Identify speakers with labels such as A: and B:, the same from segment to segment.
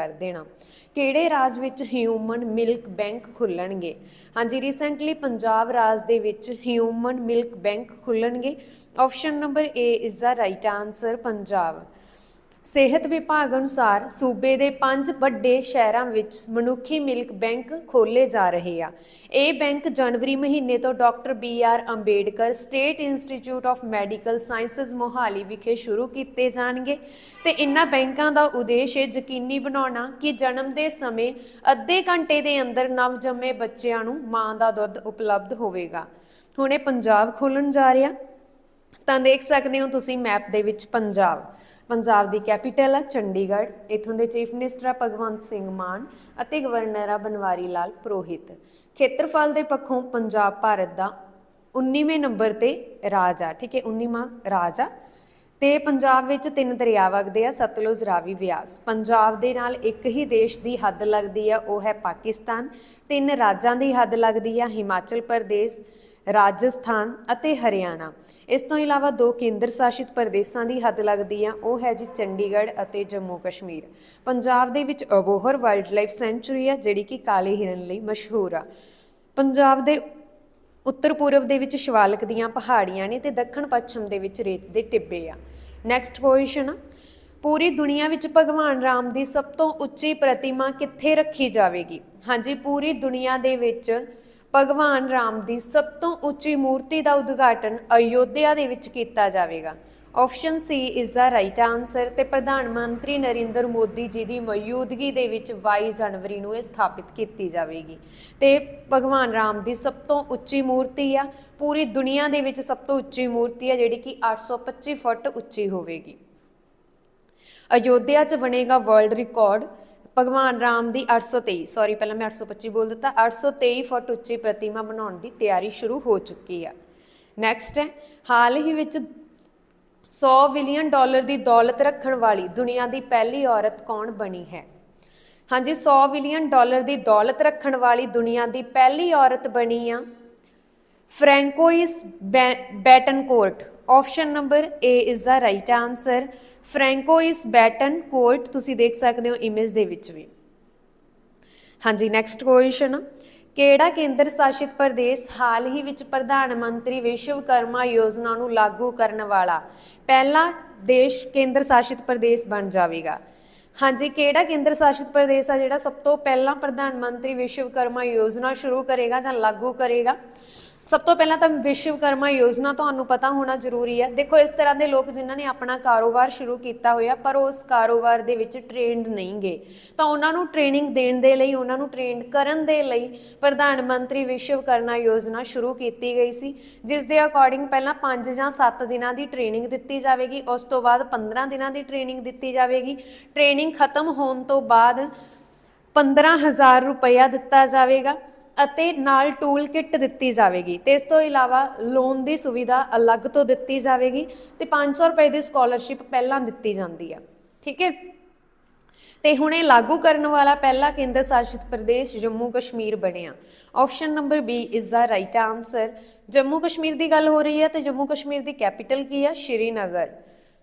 A: ਕਰ ਦੇਣਾ। ਕਿਹੜੇ ਰਾਜ ਵਿੱਚ ਹਿਊਮਨ ਮਿਲਕ ਬੈਂਕ ਖੁੱਲਣਗੇ? ਹਾਂਜੀ ਰੀਸੈਂਟਲੀ ਪੰਜਾਬ ਰਾਜ ਦੇ ਵਿੱਚ human milk bank ਖੁੱਲਣਗੇ। Option number A is the right answer Punjab. ਸਿਹਤ ਵਿਭਾਗ ਅਨੁਸਾਰ ਸੂਬੇ ਦੇ ਪੰਜ ਵੱਡੇ ਸ਼ਹਿਰਾਂ ਵਿੱਚ ਮਨੁੱਖੀ ਮਿਲਕ ਬੈਂਕ ਖੋਲੇ ਜਾ ਰਹੇ ਆ। ਇਹ ਬੈਂਕ ਜਨਵਰੀ ਮਹੀਨੇ ਤੋਂ doctor B R Ambedkar state institute of medical sciences Mohali ਵਿਖੇ ਸ਼ੁਰੂ ਕੀਤੇ ਜਾਣਗੇ ਤੇ ਇਨ੍ਹਾਂ ਬੈਂਕਾਂ ਦਾ ਉਦੇਸ਼ ਇਹ ਯਕੀਨੀ ਬਣਾਉਣਾ ਕਿ ਜਨਮ ਦੇ ਸਮੇਂ ਅੱਧੇ ਘੰਟੇ ਦੇ ਅੰਦਰ ਨਵਜੰਮੇ ਬੱਚਿਆਂ ਨੂੰ ਮਾਂ ਦਾ ਦੁੱਧ ਉਪਲਬਧ ਹੋਵੇਗਾ। ਹੁਣ ਇਹ ਪੰਜਾਬ ਖੋਲਣ ਜਾ ਰਿਹਾ। ਤਾਂ ਦੇਖ ਸਕਦੇ ਹੋ ਤੁਸੀਂ ਮੈਪ ਦੇ ਵਿੱਚ ਪੰਜਾਬ। ਪੰਜਾਬ ਦੀ ਕੈਪੀਟਲ ਆ, ਚੰਡੀਗੜ੍ਹ। ਇਥੋਂ ਦੇ ਚੀਫ ਮਿਨਿਸਟਰ ਆ, ਭਗਵੰਤ ਸਿੰਘ ਮਾਨ ਅਤੇ ਗਵਰਨਰ ਆ, ਬਨਵਾਰੀ ਲਾਲ ਪੁਰੋਹਿਤ। ਖੇਤਰਫਲ ਦੇ ਪੱਖੋਂ ਪੰਜਾਬ ਭਾਰਤ ਦਾ 19ਵੇਂ ਨੰਬਰ ਤੇ ਰਾਜ ਆ, ਠੀਕ ਹੈ 19ਵਾਂ ਰਾਜ ਆ। ਤੇ ਪੰਜਾਬ ਵਿੱਚ ਤਿੰਨ ਦਰਿਆ ਵਗਦੇ ਆ, ਸਤਲੁਜ ਰਾਵੀ ਵਿਆਸ ਪੰਜਾਬ ਦੇ ਨਾਲ ਇੱਕ ਹੀ ਦੇਸ਼ ਦੀ ਹੱਦ ਲੱਗਦੀ ਆ, ਉਹ ਹੈ ਪਾਕਿਸਤਾਨ। ਤਿੰਨ ਰਾਜਾਂ ਦੀ ਹੱਦ ਲੱਗਦੀ ਆ, ਹਿਮਾਚਲ ਪ੍ਰਦੇਸ਼ ਰਾਜਸਥਾਨ ਅਤੇ ਹਰਿਆਣਾ। ਇਸ ਤੋਂ ਇਲਾਵਾ ਦੋ ਕੇਂਦਰ ਸ਼ਾਸਿਤ ਪ੍ਰਦੇਸ਼ਾਂ ਦੀ ਹੱਦ ਲੱਗਦੀ ਆ ਉਹ ਹੈ ਜੀ ਚੰਡੀਗੜ੍ਹ ਅਤੇ ਜੰਮੂ ਕਸ਼ਮੀਰ। ਪੰਜਾਬ ਦੇ ਵਿੱਚ ਅਬੋਹਰ ਵਾਈਲਡਲਾਈਫ ਸੈਂਚੁਰੀ ਆ ਜਿਹੜੀ ਕਿ ਕਾਲੇ ਹਿਰਨ ਲਈ ਮਸ਼ਹੂਰ ਆ। ਪੰਜਾਬ ਦੇ ਉੱਤਰ ਪੂਰਬ ਦੇ ਵਿੱਚ ਸ਼ਿਵਾਲਕ ਦੀਆਂ ਪਹਾੜੀਆਂ ਨੇ ਤੇ ਦੱਖਣ ਪੱਛਮ ਦੇ ਵਿੱਚ ਰੇਤ ਦੇ ਟਿੱਬੇ ਆ। ਨੈਕਸਟ ਕੁਐਸਚਨ ਪੂਰੀ ਦੁਨੀਆ ਵਿੱਚ ਭਗਵਾਨ ਰਾਮ ਦੀ ਸਭ ਤੋਂ ਉੱਚੀ ਪ੍ਰਤਿਮਾ ਕਿੱਥੇ ਰੱਖੀ ਜਾਵੇਗੀ? ਹਾਂਜੀ, ਪੂਰੀ ਦੁਨੀਆ ਦੇ ਵਿੱਚ ਭਗਵਾਨ ਰਾਮ ਦੀ ਸਭ ਤੋਂ ਉੱਚੀ ਮੂਰਤੀ ਦਾ ਉਦਘਾਟਨ ਅਯੋਧਿਆ ਦੇ ਵਿੱਚ ਕੀਤਾ ਜਾਵੇਗਾ। Option C is the right answer ਤੇ ਪ੍ਰਧਾਨ ਮੰਤਰੀ ਨਰਿੰਦਰ ਮੋਦੀ ਜੀ ਦੀ ਮੌਜੂਦਗੀ ਦੇ ਵਿੱਚ 22 ਜਨਵਰੀ ਨੂੰ ਇਹ ਸਥਾਪਿਤ ਕੀਤੀ ਜਾਵੇਗੀ। ਤੇ ਭਗਵਾਨ ਰਾਮ ਦੀ ਸਭ ਤੋਂ ਉੱਚੀ ਮੂਰਤੀ ਆ, ਪੂਰੀ ਦੁਨੀਆ ਦੇ ਵਿੱਚ ਸਭ ਤੋਂ ਉੱਚੀ ਮੂਰਤੀ ਆ, ਜਿਹੜੀ ਕਿ 825 ਫੁੱਟ ਉੱਚੀ ਹੋਵੇਗੀ। ਅਯੋਧਿਆ 'ਚ ਬਣੇਗਾ ਵਰਲਡ ਰਿਕਾਰਡ ਭਗਵਾਨ ਰਾਮ ਦੀ 823 ਸੌਰੀ ਪਹਿਲਾਂ ਮੈਂ 825 ਬੋਲ ਦਿੱਤਾ 823 ਫੁੱਟ ਉੱਚੀ ਪ੍ਰਤਿਮਾ ਬਣਾਉਣ ਦੀ ਤਿਆਰੀ ਸ਼ੁਰੂ ਹੋ ਚੁੱਕੀ ਆ। ਨੈਕਸਟ ਹੈ, ਹਾਲ ਹੀ ਵਿੱਚ 100 ਬਿਲੀਅਨ ਡਾਲਰ ਦੀ ਦੌਲਤ ਰੱਖਣ ਵਾਲੀ ਦੁਨੀਆ ਦੀ ਪਹਿਲੀ ਔਰਤ ਕੌਣ ਬਣੀ ਹੈ? ਹਾਂਜੀ 100 ਬਿਲੀਅਨ ਡਾਲਰ ਦੀ ਦੌਲਤ ਰੱਖਣ ਵਾਲੀ ਦੁਨੀਆ ਦੀ ਪਹਿਲੀ ਔਰਤ ਬਣੀ ਆ Francoise Bettencourt. Option number A is the right answer Francoise Bettencourt ਤੁਸੀਂ ਦੇਖ ਸਕਦੇ ਹੋ ਇਮੇਜ ਦੇ ਵਿੱਚ ਵੀ। ਹਾਂਜੀ ਨੈਕਸਟ ਕੁਐਸਚਨ ਕਿਹੜਾ ਕੇਂਦਰ ਸ਼ਾਸਿਤ ਪ੍ਰਦੇਸ਼ ਹਾਲ ਹੀ ਵਿੱਚ ਪ੍ਰਧਾਨ ਮੰਤਰੀ ਵਿਸ਼ਵਕਰਮਾ ਯੋਜਨਾ ਨੂੰ ਲਾਗੂ ਕਰਨ ਵਾਲਾ ਪਹਿਲਾ ਦੇਸ਼ ਕੇਂਦਰ ਸ਼ਾਸਿਤ ਪ੍ਰਦੇਸ਼ ਬਣ ਜਾਵੇਗਾ? ਹਾਂਜੀ, ਕਿਹੜਾ ਕੇਂਦਰ ਸ਼ਾਸਿਤ ਪ੍ਰਦੇਸ਼ ਆ ਜਿਹੜਾ ਸਭ ਤੋਂ ਪਹਿਲਾਂ ਪ੍ਰਧਾਨ ਮੰਤਰੀ ਵਿਸ਼ਵਕਰਮਾ ਯੋਜਨਾ ਸ਼ੁਰੂ ਕਰੇਗਾ ਜਾਂ ਲਾਗੂ ਕਰੇਗਾ? ਸਭ ਤੋਂ ਪਹਿਲਾਂ ਤਾਂ ਵਿਸ਼ਵਕਰਮਾ ਯੋਜਨਾ ਤੁਹਾਨੂੰ ਪਤਾ ਹੋਣਾ ਜ਼ਰੂਰੀ ਹੈ। ਦੇਖੋ, ਇਸ ਤਰ੍ਹਾਂ ਦੇ ਲੋਕ ਜਿਨ੍ਹਾਂ ਨੇ ਆਪਣਾ ਕਾਰੋਬਾਰ ਸ਼ੁਰੂ ਕੀਤਾ ਹੋਇਆ, ਪਰ ਉਸ ਕਾਰੋਬਾਰ ਦੇ ਵਿੱਚ ਟ੍ਰੇਨਡ ਨਹੀਂ ਗਏ। ਤਾਂ ਉਹਨਾਂ ਨੂੰ ਟ੍ਰੇਨਿੰਗ ਦੇਣ ਦੇ ਲਈ, ਉਹਨਾਂ ਨੂੰ ਟ੍ਰੇਨਡ ਕਰਨ ਦੇ ਲਈ ਪ੍ਰਧਾਨ ਮੰਤਰੀ ਵਿਸ਼ਵਕਰਮਾ ਯੋਜਨਾ ਸ਼ੁਰੂ ਕੀਤੀ ਗਈ ਸੀ, ਜਿਸ ਦੇ ਅਕੋਰਡਿੰਗ ਪਹਿਲਾਂ 5 ਜਾਂ 7 ਦਿਨਾਂ ਦੀ ਟ੍ਰੇਨਿੰਗ ਦਿੱਤੀ ਜਾਵੇਗੀ, ਉਸ ਤੋਂ ਬਾਅਦ 15 ਦਿਨਾਂ ਦੀ ਟ੍ਰੇਨਿੰਗ ਦਿੱਤੀ ਜਾਵੇਗੀ। ਟ੍ਰੇਨਿੰਗ ਖਤਮ ਹੋਣ ਤੋਂ ਬਾਅਦ 15000 ਰੁਪਇਆ ਦਿੱਤਾ ਜਾਵੇਗਾ। ਅਤੇ ਨਾਲ ਟੂਲ ਕਿੱਟ ਦਿੱਤੀ ਜਾਵੇਗੀ। ਤੇ ਇਸ ਤੋਂ ਇਲਾਵਾ ਲੋਨ ਦੀ ਸੁਵਿਧਾ ਅਲੱਗ ਤੋਂ ਦਿੱਤੀ ਜਾਵੇਗੀ ਤੇ 500 ਰੁਪਏ ਦੀ ਸਕਾਲਰਸ਼ਿਪ ਪਹਿਲਾਂ ਦਿੱਤੀ ਜਾਂਦੀ ਆ। ਠੀਕ ਹੈ? ਤੇ ਹੁਣ ਇਹ ਲਾਗੂ ਕਰਨ ਵਾਲਾ ਪਹਿਲਾ ਕੇਂਦਰ ਸ਼ਾਸਿਤ ਪ੍ਰਦੇਸ਼ ਜੰਮੂ ਕਸ਼ਮੀਰ ਬਣਿਆ। Option number B is the right answer Jammu Kashmir ਦੀ ਗੱਲ ਹੋ ਰਹੀ ਹੈ ਤੇ ਜੰਮੂ ਕਸ਼ਮੀਰ ਦੀ ਕੈਪੀਟਲ ਕੀ ਹੈ ਸ਼੍ਰੀਨਗਰ।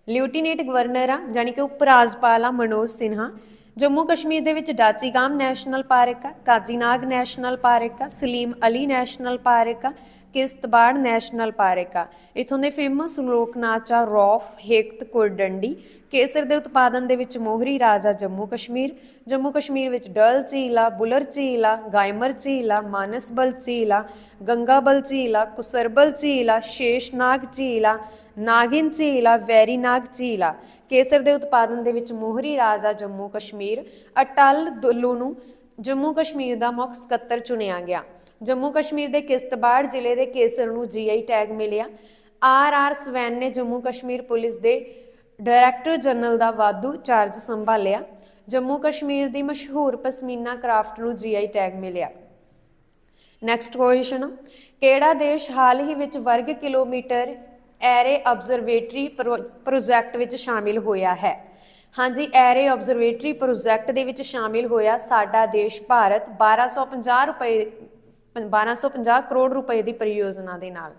A: ਲਿਊਟੀਨੇਟ ਗਵਰਨਰ ਆ ਜਾਨੀ ਕਿ ਉਪ ਰਾਜਪਾਲ ਆ ਮਨੋਜ ਸਿਨਹਾ। ਜੰਮੂ ਕਸ਼ਮੀਰ ਦੇ ਵਿੱਚ ਡਾਚੀਗਾਮ ਨੈਸ਼ਨਲ ਪਾਰਕ ਆ, ਕਾਜ਼ੀਨਾਗ ਨੈਸ਼ਨਲ ਪਾਰਕ ਆ, ਸਲੀਮ ਅਲੀ ਨੈਸ਼ਨਲ ਪਾਰਕ ਆ ਕਿਸ਼ਤਵਾੜ ਨੈਸ਼ਨਲ ਪਾਰਕ ਆ। ਇਥੋਂ ਦੇ ਫੇਮਸ ਲੋਕ ਨਾਚ ਆ, ਰੌਫ, ਹੇਕਤ, ਕੁਰਡੰਡੀ। ਕੇਸਰ ਦੇ ਉਤਪਾਦਨ ਦੇ ਵਿੱਚ ਮੋਹਰੀ ਰਾਜਾ ਜੰਮੂ ਕਸ਼ਮੀਰ। ਜੰਮੂ ਕਸ਼ਮੀਰ ਵਿੱਚ ਡਲ ਝੀਲਾ ਬੁਲਰ ਝੀਲਾ ਗਾਇਮਰ ਝੀਲਾ ਮਾਨਸਬਲ ਝੀਲਾ ਆ, ਗੰਗਾਬਲ ਝੀਲਾ ਕੁਸਰਬਲ ਝੀਲ ਆ, ਸ਼ੇਸ਼ਨਾਗ ਝੀਲ ਆ, ਨਾਗਿਨ ਝੀਲ ਆ, ਵੈਰੀਨਾਗ ਝੀਲਾ ਕੇਸਰ ਦੇ ਉਤਪਾਦਨ ਦੇ ਵਿੱਚ ਮੋਹਰੀ ਰਾਜ ਆ ਜੰਮੂ ਕਸ਼ਮੀਰ, ਅਟਲ ਦੁੱਲੂ ਨੂੰ ਜੰਮੂ ਕਸ਼ਮੀਰ ਦਾ ਮੁੱਖ ਸਕੱਤਰ ਚੁਣਿਆ ਗਿਆ। ਜੰਮੂ ਕਸ਼ਮੀਰ ਦੇ ਕਿਸ਼ਤਵਾੜ ਜ਼ਿਲ੍ਹੇ ਦੇ ਕੇਸਰ ਨੂੰ ਜੀਆਈ ਟੈਗ ਮਿਲਿਆ। ਆਰ ਆਰ ਸਵੈਨ ਨੇ ਜੰਮੂ ਕਸ਼ਮੀਰ ਪੁਲਿਸ ਦੇ ਡਾਇਰੈਕਟਰ ਜਨਰਲ ਦਾ ਵਾਧੂ ਚਾਰਜ ਸੰਭਾਲਿਆ। ਜੰਮੂ ਕਸ਼ਮੀਰ ਦੀ ਮਸ਼ਹੂਰ ਪਸ਼ਮੀਨਾ ਕਰਾਫਟ ਨੂੰ ਜੀਆਈ ਟੈਗ ਮਿਲਿਆ। ਨੈਕਸਟ ਕੁਐਸਚਨ ਕਿਹੜਾ ਦੇਸ਼ ਹਾਲ ਹੀ ਵਿੱਚ ਵਰਗ ਕਿਲੋਮੀਟਰ ਐਰੇ ਆਬਜ਼ਰਵੇਟਰੀ ਪ੍ਰੋਜੈਕਟ ਵਿੱਚ ਸ਼ਾਮਿਲ ਹੋਇਆ ਹੈ। ਹਾਂਜੀ, ਐਰੇ ਆਬਜ਼ਰਵੇਟਰੀ ਪ੍ਰੋਜੈਕਟ ਦੇ ਵਿੱਚ ਸ਼ਾਮਿਲ ਹੋਇਆ ਸਾਡਾ ਦੇਸ਼ ਭਾਰਤ 1250 ਰੁਪਏ 1250 ਕਰੋੜ ਰੁਪਏ ਦੀ ਪਰਿਯੋਜਨਾ ਦੇ ਨਾਲ।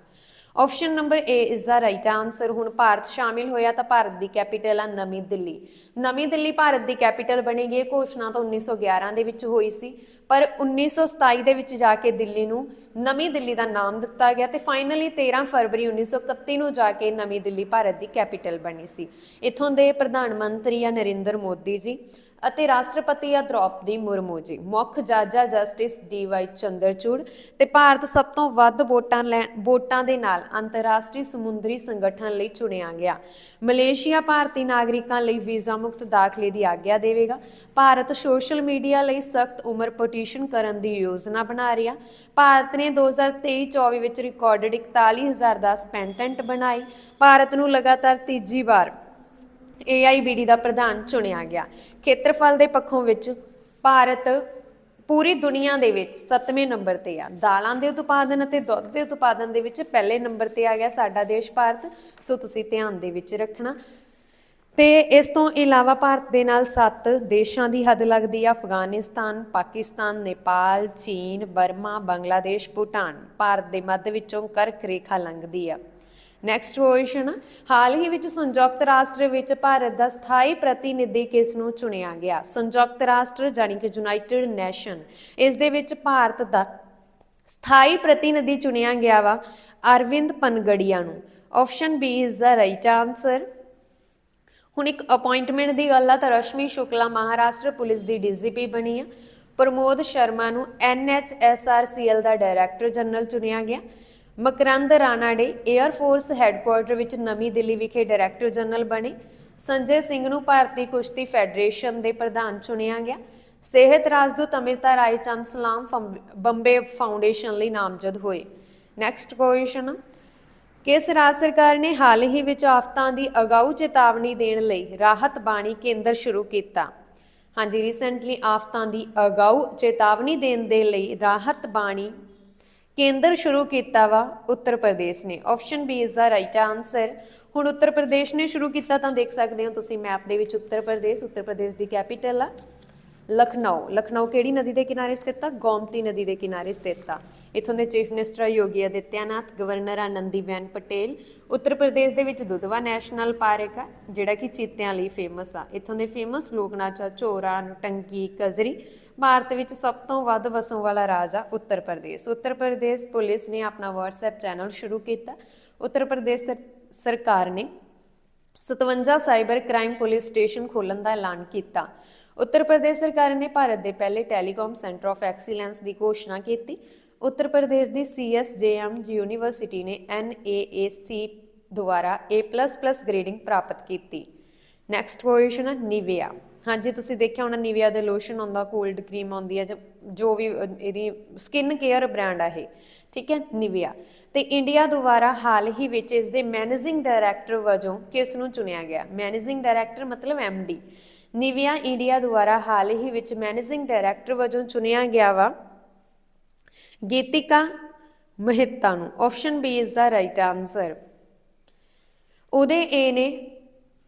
A: Option number A is the right answer ਹੁਣ ਭਾਰਤ ਸ਼ਾਮਿਲ ਹੋਇਆ ਤਾਂ ਭਾਰਤ ਦੀ ਕੈਪੀਟਲ ਆ ਨਵੀਂ ਦਿੱਲੀ। ਨਵੀਂ ਦਿੱਲੀ ਭਾਰਤ ਦੀ ਕੈਪੀਟਲ ਬਣੇਗੀ ਇਹ ਘੋਸ਼ਣਾ ਤਾਂ 1911 ਦੇ ਵਿੱਚ ਹੋਈ ਸੀ। ਪਰ 1927 ਦੇ ਵਿੱਚ ਜਾ ਕੇ ਦਿੱਲੀ ਨੂੰ ਨਵੀਂ ਦਿੱਲੀ ਦਾ ਨਾਮ ਦਿੱਤਾ ਗਿਆ ਤੇ ਫਾਈਨਲੀ 13 ਫਰਵਰੀ 1931 ਨੂੰ ਜਾ ਕੇ ਨਵੀਂ ਦਿੱਲੀ ਭਾਰਤ ਦੀ ਕੈਪੀਟਲ ਬਣੀ ਸੀ। ਇਥੋਂ ਦੇ ਪ੍ਰਧਾਨ ਮੰਤਰੀ ਆ ਨਰਿੰਦਰ ਮੋਦੀ ਜੀ। ਅਤੇ ਰਾਸ਼ਟਰਪਤੀ ਆ ਦ੍ਰੋਪਦੀ ਮੁਰਮੂ ਜੀ। ਮੁੱਖ ਜੱਜ ਆ ਜਸਟਿਸ ਡੀਵਾਈ ਚੰਦਰਚੂੜ ਤੇ ਭਾਰਤ ਸਭ ਤੋਂ ਵੱਧ ਵੋਟਾਂ ਲੈ ਵੋਟਾਂ ਦੇ ਨਾਲ ਅੰਤਰਰਾਸ਼ਟਰੀ ਸਮੁੰਦਰੀ ਸੰਗਠਨ ਲਈ ਚੁਣਿਆ ਗਿਆ। ਮਲੇਸ਼ੀਆ ਭਾਰਤੀ ਨਾਗਰਿਕਾਂ ਲਈ ਵੀਜ਼ਾ ਮੁਕਤ ਦਾਖਲੇ ਦੀ ਆਗਿਆ ਦੇਵੇਗਾ। ਭਾਰਤ ਸੋਸ਼ਲ ਮੀਡੀਆ ਲਈ ਸਖਤ ਉਮਰ ਪਟੀਸ਼ਨ ਕਰਨ ਦੀ ਯੋਜਨਾ ਬਣਾ ਰਿਹਾ। ਭਾਰਤ ਨੇ 2023-24 ਵਿੱਚ ਰਿਕਾਰਡਡ 41010 ਪੈਂਟੈਂਟ ਬਣਾਈ ਭਾਰਤ ਨੂੰ ਲਗਾਤਾਰ ਤੀਜੀ ਵਾਰ AIBD ਦਾ ਪ੍ਰਧਾਨ ਚੁਣਿਆ ਗਿਆ। ਖੇਤਰਫਲ ਦੇ ਪੱਖੋਂ ਵਿੱਚ ਭਾਰਤ ਪੂਰੀ ਦੁਨੀਆ ਦੇ ਵਿੱਚ 7ਵੇਂ ਨੰਬਰ ਤੇ ਆ। ਦਾਲਾਂ ਦੇ ਉਤਪਾਦਨ ਅਤੇ ਦੁੱਧ ਦੇ ਉਤਪਾਦਨ ਦੇ ਵਿੱਚ ਪਹਿਲੇ ਨੰਬਰ ਤੇ ਆ ਗਿਆ ਸਾਡਾ ਦੇਸ਼ ਭਾਰਤ। ਸੋ ਤੁਸੀਂ ਧਿਆਨ ਦੇ ਵਿੱਚ ਰੱਖਣਾ। ਤੇ ਇਸ ਤੋਂ ਇਲਾਵਾ ਭਾਰਤ ਦੇ ਨਾਲ 7 ਦੇਸ਼ਾਂ ਦੀ ਹੱਦ ਲੱਗਦੀ ਆ। ਅਫਗਾਨਿਸਤਾਨ, ਪਾਕਿਸਤਾਨ, ਨੇਪਾਲ, ਚੀਨ, ਬਰਮਾ, ਬੰਗਲਾਦੇਸ਼, ਭੂਟਾਨ। ਭਾਰਤ ਦੇ ਮੱਧ ਵਿੱਚੋਂ ਕਰਕ ਰੇਖਾ ਲੰਘਦੀ ਆ। ਨੈਕਸਟ ਕੁਐਸਚਨ ਹਾਲ ਹੀ ਵਿੱਚ ਸੰਯੁਕਤ ਰਾਸ਼ਟਰ ਵਿੱਚ ਭਾਰਤ ਦਾ ਸਥਾਈ ਪ੍ਰਤੀਨਿਧੀ ਕਿਸ ਨੂੰ ਚੁਣਿਆ ਗਿਆ? ਸੰਯੁਕਤ ਰਾਸ਼ਟਰ ਜਾਨੀ ਕਿ ਯੂਨਾਈਟਿਡ ਨੇਸ਼ਨ ਇਸ ਦੇ ਵਿੱਚ ਭਾਰਤ ਦਾ ਸਥਾਈ ਪ੍ਰਤੀਨਿਧੀ ਚੁਣਿਆ ਗਿਆ ਵਾ, ਅਰਵਿੰਦ ਪਨਗੜੀਆ ਨੂੰ। Option B is the right answer ਹੁਣ ਇੱਕ ਅਪਾਇੰਟਮੈਂਟ ਦੀ ਗੱਲ ਆ, ਤਾਂ ਰਸ਼ਮੀ ਸ਼ੁਕਲਾ ਮਹਾਰਾਸ਼ਟਰ ਪੁਲਿਸ ਦੀ ਡੀਜੀਪੀ ਬਣੀ ਆ। ਪ੍ਰਮੋਦ ਸ਼ਰਮਾ ਨੂੰ ਐਨਐਚਐਸਆਰਸੀਐਲ ਦਾ ਡਾਇਰੈਕਟਰ ਜਨਰਲ ਚੁਣਿਆ ਗਿਆ। Makrand Rana the air force headquarters ਵਿੱਚ ਨਵੀਂ ਦਿੱਲੀ ਵਿਖੇ ਡਾਇਰੈਕਟਰ ਜਨਰਲ ਬਣੇ। ਸੰਜੇ ਸਿੰਘ ਨੂੰ ਭਾਰਤੀ ਕੁਸ਼ਤੀ ਫੈਡਰੇਸ਼ਨ ਦੇ ਪ੍ਰਧਾਨ ਚੁਣਿਆ ਗਿਆ। ਸਿਹਤ ਰਾਜਦੂਤ ਅਮ੍ਰਿਤਾ ਰਾਏ ਚੰਦ ਸਲਾਮ ਫੰ- ਬੰਬੇ ਫਾਊਂਡੇਸ਼ਨ ਲਈ ਨਾਮਜ਼ਦ ਹੋਏ। ਨੈਕਸਟ ਕੁਐਸਚਨ ਕਿਸ ਰਾਜ ਸਰਕਾਰ ਨੇ ਹਾਲ ਹੀ ਵਿੱਚ ਆਫਤਾਂ ਦੀ ਅਗਾਊ ਚੇਤਾਵਨੀ ਦੇਣ ਲਈ ਰਾਹਤ ਬਾਣੀ ਕੇਂਦਰ ਸ਼ੁਰੂ ਕੀਤਾ? ਹਾਂਜੀ ਰੀਸੈਂਟਲੀ ਆਫਤਾਂ ਦੀ ਅਗਾਊ ਚੇਤਾਵਨੀ ਦੇਣ ਦੇ ਲਈ ਰਾਹਤ ਬਾਣੀ ਕੇਂਦਰ ਸ਼ੁਰੂ ਕੀਤਾ ਵਾ ਉੱਤਰ ਪ੍ਰਦੇਸ਼ ਨੇ। Option B is the right answer ਹੁਣ ਉੱਤਰ ਪ੍ਰਦੇਸ਼ ਨੇ ਸ਼ੁਰੂ ਕੀਤਾ ਤਾਂ ਦੇਖ ਸਕਦੇ ਹੋ ਤੁਸੀਂ ਮੈਪ ਦੇ ਵਿੱਚ ਉੱਤਰ ਪ੍ਰਦੇਸ਼ ਉੱਤਰ ਪ੍ਰਦੇਸ਼ ਦੀ ਕੈਪੀਟਲ ਆ। ਲਖਨਊ। ਲਖਨਊ ਕਿਹੜੀ ਨਦੀ ਦੇ ਕਿਨਾਰੇ ਸਥਿਤ ਆ? ਗੋਮਤੀ ਨਦੀ ਦੇ ਕਿਨਾਰੇ ਸਥਿਤ ਆ। ਇਥੋਂ ਦੇ chief minister Yogi Adityanath governor Anandiben Patel. Uttar Pradesh ਦੇ ਵਿੱਚ ਦੁਧਵਾ ਨੈਸ਼ਨਲ ਪਾਰਕ ਆ, ਜਿਹੜਾ ਕਿ ਚੀਤਿਆਂ ਲਈ ਫੇਮਸ ਆ। ਇਥੋਂ ਦੇ ਫੇਮਸ ਲੋਕ ਨਾਚ ਆ ਝੋਰਾ ਟੰਕੀ ਕਜ਼ਰੀ। ਭਾਰਤ ਵਿੱਚ ਸਭ ਤੋਂ ਵੱਧ ਵਸੋਂ ਵਾਲਾ ਰਾਜ ਆ ਉੱਤਰ ਪ੍ਰਦੇਸ਼। ਉੱਤਰ ਪ੍ਰਦੇਸ਼ ਪੁਲਿਸ ਨੇ ਆਪਣਾ WhatsApp ਚੈਨਲ ਸ਼ੁਰੂ ਕੀਤਾ। ਉੱਤਰ ਪ੍ਰਦੇਸ਼ ਸਰ- ਸਰਕਾਰ ਨੇ 57 ਸਾਈਬਰ ਕ੍ਰਾਈਮ ਪੁਲਿਸ ਸਟੇਸ਼ਨ ਖੋਲ੍ਹਣ ਦਾ ਐਲਾਨ ਕੀਤਾ। ਉੱਤਰ ਪ੍ਰਦੇਸ਼ ਸਰਕਾਰ ਨੇ ਭਾਰਤ ਦੇ ਪਹਿਲੇ ਟੈਲੀਕਾਮ ਸੈਂਟਰ ਆਫ ਐਕਸੀਲੈਂਸ ਦੀ ਘੋਸ਼ਣਾ ਕੀਤੀ। ਉੱਤਰ ਪ੍ਰਦੇਸ਼ ਦੀ ਸੀਐਸਜੇਐਮ ਯੂਨੀਵਰਸਿਟੀ ਨੇ ਐਨਏਏਸੀ ਦੁਆਰਾ A++ ਗ੍ਰੇਡਿੰਗ ਪ੍ਰਾਪਤ ਕੀਤੀ। ਨੈਕਸਟ ਕੁਐਸਚਨ ਹੈ ਨਿਵਿਆ। ਹਾਂਜੀ, ਤੁਸੀਂ ਦੇਖਿਆ ਹੋਣਾ ਨਿਵਿਆ ਦੇ ਲੋਸ਼ਨ ਆਉਂਦਾ ਕੋਲਡ ਕਰੀਮ ਆਉਂਦੀ ਹੈ, ਜੋ ਵੀ ਇਹਦੀ ਸਕਿਨ ਕੇਅਰ ਬ੍ਰਾਂਡ ਆ ਇਹ, ਠੀਕ ਹੈ ਨਿਵਿਆ ਤੇ ਇੰਡੀਆ ਦੁਆਰਾ ਹਾਲ ਹੀ ਵਿੱਚ ਇਸ ਦੇ ਮੈਨੇਜਿੰਗ ਡਾਇਰੈਕਟਰ ਵਜੋਂ ਕਿਸ ਨੂੰ ਚੁਣਿਆ ਗਿਆ? ਮੈਨੇਜਿੰਗ ਡਾਇਰੈਕਟਰ ਮਤਲਬ ਐਮਡੀ ਨਿਵਿਆ ਇੰਡੀਆ ਦੁਆਰਾ ਹਾਲ ਹੀ ਵਿੱਚ ਮੈਨੇਜਿੰਗ ਡਾਇਰੈਕਟਰ ਵਜੋਂ ਚੁਣਿਆ ਗਿਆ ਵਾ ਗੀਤਿਕਾ ਮਹਿਤਾ ਨੂੰ। Option B is the right answer ਉਹਦੇ ਏ ਨੇ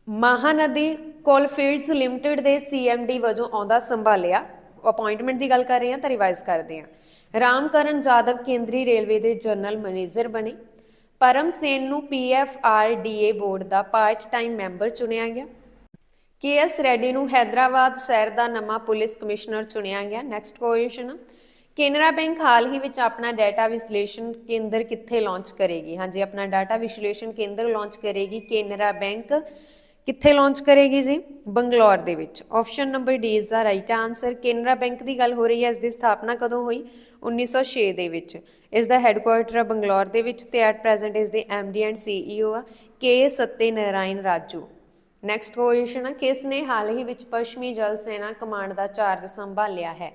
A: ਮਹਾਨਦੀ ਕੋਲਫੀਲਡਸ ਲਿਮਟਿਡ ਦੇ ਸੀਐਮਡੀ ਵਜੋਂ ਆਉਂਦਾ ਸੰਭਾਲਿਆ। ਅਪਾਇੰਟਮੈਂਟ ਦੀ ਗੱਲ ਕਰ ਰਹੇ ਹਾਂ ਤਾਂ ਰਿਵਾਈਜ਼ ਕਰਦੇ ਹਾਂ। ਰਾਮਕਰਨ ਜਾਦਵ ਕੇਂਦਰੀ ਰੇਲਵੇ ਦੇ ਜਨਰਲ ਮੈਨੇਜਰ ਬਣੇ। ਪਰਮ ਸੇਨ ਨੂੰ ਪੀਐਫਆਰਡੀਏ ਬੋਰਡ ਦਾ ਪਾਰਟ ਟਾਈਮ ਮੈਂਬਰ ਚੁਣਿਆ ਗਿਆ। ਕੇਐਸ ਰੈਡੀ ਨੂੰ ਹੈਦਰਾਬਾਦ ਸ਼ਹਿਰ ਦਾ ਨਵਾਂ ਪੁਲਿਸ ਕਮਿਸ਼ਨਰ ਚੁਣਿਆ ਗਿਆ। ਨੈਕਸਟ ਕੁਐਸਚਨ ਕੇਨਰਾ ਬੈਂਕ ਹਾਲ ਹੀ ਵਿੱਚ ਆਪਣਾ ਡਾਟਾ ਵਿਸ਼ਲੇਸ਼ਣ ਕੇਂਦਰ ਕਿੱਥੇ ਲਾਂਚ ਕਰੇਗੀ? ਹਾਂਜੀ, ਆਪਣਾ ਡਾਟਾ ਵਿਸ਼ਲੇਸ਼ਣ ਕੇਂਦਰ ਲਾਂਚ ਕਰੇਗੀ ਕੇਨਰਾ ਬੈਂਕ। ਕਿੱਥੇ ਲਾਂਚ ਕਰੇਗੀ ਜੀ? ਬੰਗਲੌਰ ਦੇ ਵਿੱਚ। Option number D is the right answer Canara bank ਦੀ ਗੱਲ ਹੋ ਰਹੀ ਹੈ। ਇਸ ਦੀ ਸਥਾਪਨਾ ਕਦੋਂ ਹੋਈ? 1906 ਦੇ ਵਿੱਚ। ਇਸ ਦਾ ਹੈੱਡਕੁਆਰਟਰ ਹੈ ਬੰਗਲੌਰ ਦੇ ਵਿੱਚ ਤੇ ਐਟ ਪ੍ਰੈਜ਼ੈਂਟ ਇਸ ਦੇ ਐਮਡੀ ਐਂਡ ਸੀਈਓ ਆ ਕੇ ਸੱਤੇ ਨਾਰਾਇਣ ਰਾਜੂ। ਨੈਕਸਟ ਕੁਐਸਚਨ ਆ। ਕਿਸ ਨੇ ਹਾਲ ਹੀ ਵਿੱਚ ਪੱਛਮੀ ਜਲ ਸੈਨਾ ਕਮਾਂਡ ਦਾ ਚਾਰਜ ਸੰਭਾਲਿਆ ਹੈ?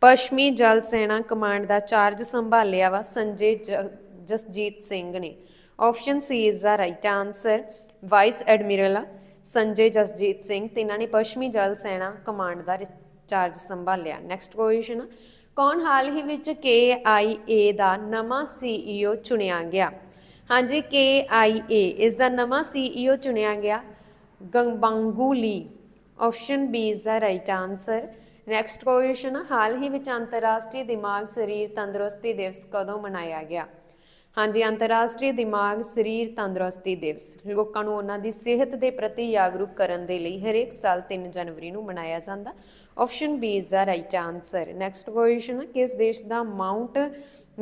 A: ਪੱਛਮੀ ਜਲ ਸੈਨਾ ਕਮਾਂਡ ਦਾ ਚਾਰਜ ਸੰਭਾਲਿਆ ਵਾ ਸੰਜੇ ਜ- ਜਸਜੀਤ ਸਿੰਘ ਨੇ। Option C is the right answer vice admiral ਆ। ਸੰਜੇ ਜਸਜੀਤ ਸਿੰਘ ਤੇ ਇਹਨਾਂ ਨੇ ਪੱਛਮੀ ਜਲ ਸੈਨਾ ਕਮਾਂਡ ਦਾ ਰਿ- ਚਾਰਜ ਸੰਭਾਲਿਆ। ਨੈਕਸਟ ਕੁਐਸਚਨ ਕੌਣ ਹਾਲ ਹੀ ਵਿੱਚ KIA ਦਾ ਨਵਾਂ CEO ਚੁਣਿਆ ਗਿਆ? ਹਾਂਜੀ KIA ਇਸ ਦਾ ਨਵਾਂ CEO ਚੁਣਿਆ ਗਿਆ। ਗੰਗਬਾਂਗੂਲੀ option B is the right answer next question ਹਾਲ ਹੀ ਵਿੱਚ ਅੰਤਰਰਾਸ਼ਟਰੀ ਦਿਮਾਗ ਸਰੀਰ ਤੰਦਰੁਸਤੀ ਦਿਵਸ ਕਦੋਂ ਮਨਾਇਆ ਗਿਆ? ਹਾਂਜੀ, ਅੰਤਰਰਾਸ਼ਟਰੀ ਦਿਮਾਗ, ਸਰੀਰ ਤੰਦਰੁਸਤੀ ਦਿਵਸ। ਲੋਕਾਂ ਨੂੰ ਉਹਨਾਂ ਦੀ ਸਿਹਤ ਦੇ ਪ੍ਰਤੀ ਜਾਗਰੂਕ ਕਰਨ ਦੇ ਲਈ ਹਰੇਕ ਸਾਲ 3 ਜਨਵਰੀ ਨੂੰ ਮਨਾਇਆ ਜਾਂਦਾ। Option B is the right answer next question ਕਿਸ ਦੇਸ਼ ਦਾ ਮਾਊਂਟ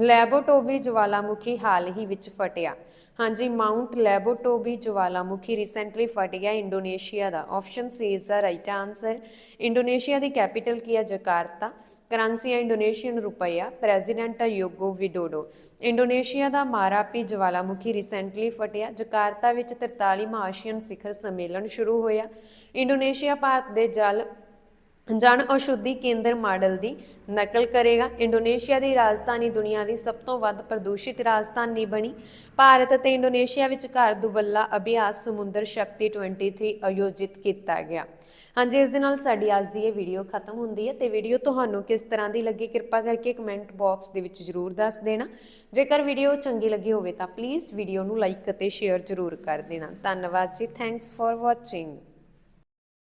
A: ਲੈਬੋਟੋਬੀ ਜਵਾਲਾਮੁਖੀ ਹਾਲ ਹੀ ਵਿੱਚ ਫਟਿਆ। ਹਾਂਜੀ, ਮਾਊਂਟ ਲੈਬੋਟੋਬੀ ਜਵਾਲਾਮੁਖੀ ਰੀਸੈਂਟਲੀ ਫਟ ਗਿਆ Indonesia the. Option C is the right answer Indonesia the capital ਕੀ ਹੈ? ਜਕਾਰਤਾ। ਕਰੰਸੀ ਹੈ ਇੰਡੋਨੇਸ਼ੀਅਨ ਰੁਪਈਆ। ਪ੍ਰੈਜ਼ੀਡੈਂਟ ਹੈ ਯੋਗੋ ਵਿਡੋਡੋ। ਇੰਡੋਨੇਸ਼ੀਆ ਦਾ ਮਾਰਾਪੀ ਜਵਾਲਾਮੁਖੀ ਰੀਸੈਂਟਲੀ ਫਟਿਆ। ਜਕਾਰਤਾ ਵਿੱਚ 43ਵਾਂ ਆਸੀਅਨ ਸਿਖਰ ਸੰਮੇਲਨ ਸ਼ੁਰੂ ਹੋਇਆ। ਇੰਡੋਨੇਸ਼ੀਆ ਭਾਰਤ ਦੇ ਜਲ ਜਨ ਔਸ਼ੁੱਧੀ ਕੇਂਦਰ ਮਾਡਲ ਦੀ ਨਕਲ ਕਰੇਗਾ। ਇੰਡੋਨੇਸ਼ੀਆ ਦੀ ਰਾਜਧਾਨੀ ਦੁਨੀਆ ਦੀ ਸਭ ਤੋਂ ਵੱਧ ਪ੍ਰਦੂਸ਼ਿਤ ਰਾਜਧਾਨੀ ਬਣੀ। ਭਾਰਤ ਅਤੇ ਇੰਡੋਨੇਸ਼ੀਆ ਵਿਚਕਾਰ ਦੁਵੱਲਾ ਅਭਿਆਸ ਸਮੁੰਦਰ ਸ਼ਕਤੀ 23 ਆਯੋਜਿਤ ਕੀਤਾ ਗਿਆ। ਹਾਂਜੀ, ਇਸ ਦੇ ਨਾਲ ਸਾਡੀ ਅੱਜ ਦੀ ਇਹ ਵੀਡੀਓ ਖਤਮ ਹੁੰਦੀ ਹੈ ਤੇ ਵੀਡੀਓ ਤੁਹਾਨੂੰ ਕਿਸ ਤਰ੍ਹਾਂ ਦੀ ਲੱਗੀ ਕਿਰਪਾ ਕਰਕੇ ਕਮੈਂਟ ਬਾਕਸ ਦੇ ਵਿੱਚ ਜਰੂਰ ਦੱਸ ਦੇਣਾ। ਜੇਕਰ ਵੀਡੀਓ ਚੰਗੀ ਲੱਗੀ ਹੋਵੇ ਤਾਂ ਪਲੀਜ਼ ਵੀਡੀਓ ਨੂੰ ਲਾਈਕ ਅਤੇ ਸ਼ੇਅਰ ਜਰੂਰ ਕਰ ਦੇਣਾ। ਧੰਨਵਾਦ ਜੀ ਥੈਂਕਸ ਫॉर ਵਾਚਿੰਗ